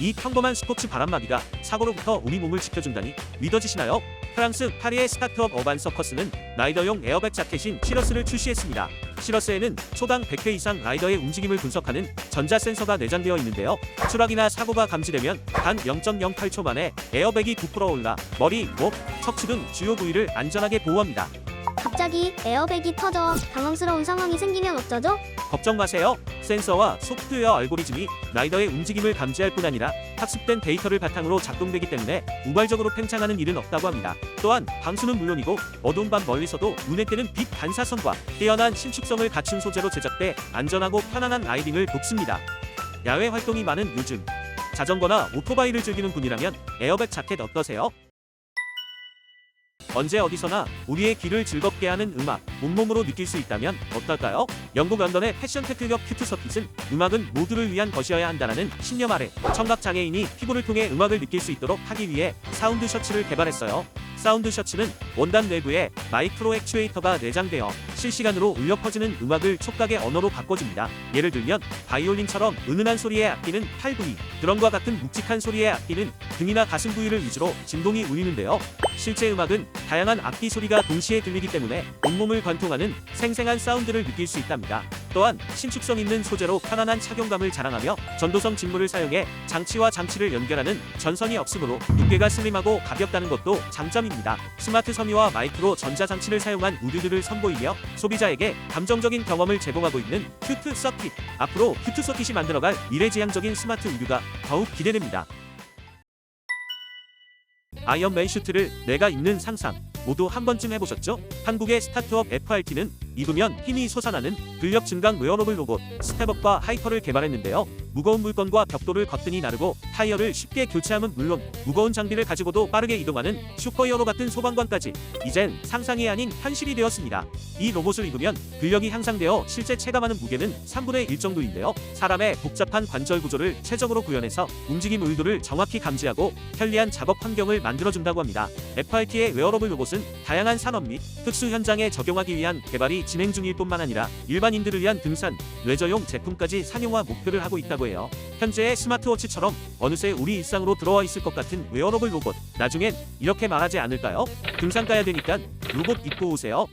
이 평범한 스포츠 바람막이가 사고로부터 우리 몸을 지켜준다니 믿어지시나요? 프랑스 파리의 스타트업 어반 서커스는 라이더용 에어백 자켓인 시러스를 출시했습니다. 시러스에는 초당 100회 이상 라이더의 움직임을 분석하는 전자 센서가 내장되어 있는데요. 추락이나 사고가 감지되면 단 0.08초 만에 에어백이 부풀어 올라 머리, 목, 척추 등 주요 부위를 안전하게 보호합니다. 갑자기 에어백이 터져 당황스러운 상황이 생기면 어쩌죠? 걱정 마세요. 센서와 소프트웨어 알고리즘이 라이더의 움직임을 감지할 뿐 아니라 학습된 데이터를 바탕으로 작동되기 때문에 우발적으로 팽창하는 일은 없다고 합니다. 또한 방수는 물론이고 어두운 밤 멀리서도 눈에 띄는 빛 반사선과 뛰어난 신축성을 갖춘 소재로 제작돼 안전하고 편안한 라이딩을 돕습니다. 야외 활동이 많은 요즘 자전거나 오토바이를 즐기는 분이라면 에어백 자켓 어떠세요? 언제 어디서나 우리의 귀를 즐겁게 하는 음악 온몸으로 느낄 수 있다면 어떨까요? 영국 런던의 패션 테크기업 큐트 서킷은 음악은 모두를 위한 것이어야 한다는 신념 아래 청각 장애인이 피부를 통해 음악을 느낄 수 있도록 하기 위해 사운드 셔츠를 개발했어요. 사운드 셔츠는 원단 내부에 마이크로 액추에이터가 내장되어 실시간으로 울려 퍼지는 음악을 촉각의 언어로 바꿔줍니다. 예를 들면 바이올린처럼 은은한 소리의 악기는 팔 부위, 드럼과 같은 묵직한 소리의 악기는 등이나 가슴 부위를 위주로 진동이 울리는데요. 실제 음악은 다양한 악기 소리가 동시에 들리기 때문에 온몸을 관통하는 생생한 사운드를 느낄 수 있답니다. 또한 신축성 있는 소재로 편안한 착용감을 자랑하며 전도성 직물을 사용해 장치와 장치를 연결하는 전선이 없으므로 무게가 슬림하고 가볍다는 것도 장점입니다. 스마트 섬유와 마이크로 전자장치를 사용한 우드들을 선보이며 소비자에게 감정적인 경험을 제공하고 있는 큐트 서킷. 앞으로 큐트 서킷이 만들어갈 미래지향적인 스마트 우드가 더욱 기대됩니다. 아이언맨 슈트를 내가 입는 상상 모두 한 번쯤 해보셨죠? 한국의 스타트업 FRT는 입으면 힘이 솟아나는 근력 증강 웨어러블 로봇 스텝업과 하이퍼를 개발했는데요. 무거운 물건과 벽돌을 거뜬히 나르고 타이어를 쉽게 교체함은 물론 무거운 장비를 가지고도 빠르게 이동하는 슈퍼히어로 같은 소방관까지 이젠 상상이 아닌 현실이 되었습니다. 이 로봇을 입으면 근력이 향상되어 실제 체감하는 무게는 3분의 1 정도인데요. 사람의 복잡한 관절 구조를 최적으로 구현해서 움직임 의도를 정확히 감지하고 편리한 작업 환경을 만들어준다고 합니다. FRT의 웨어러블 로봇은 다양한 산업 및 특수 현장에 적용하기 위한 개발 이 진행 중일 뿐만 아니라 일반인들을 위한 등산, 레저용 제품까지 상용화 목표를 하고 있다고 해요. 현재의 스마트워치처럼 어느새 우리 일상으로 들어와 있을 것 같은 웨어러블 로봇. 나중엔 이렇게 말하지 않을까요? 등산 가야 되니까 로봇 입고 오세요.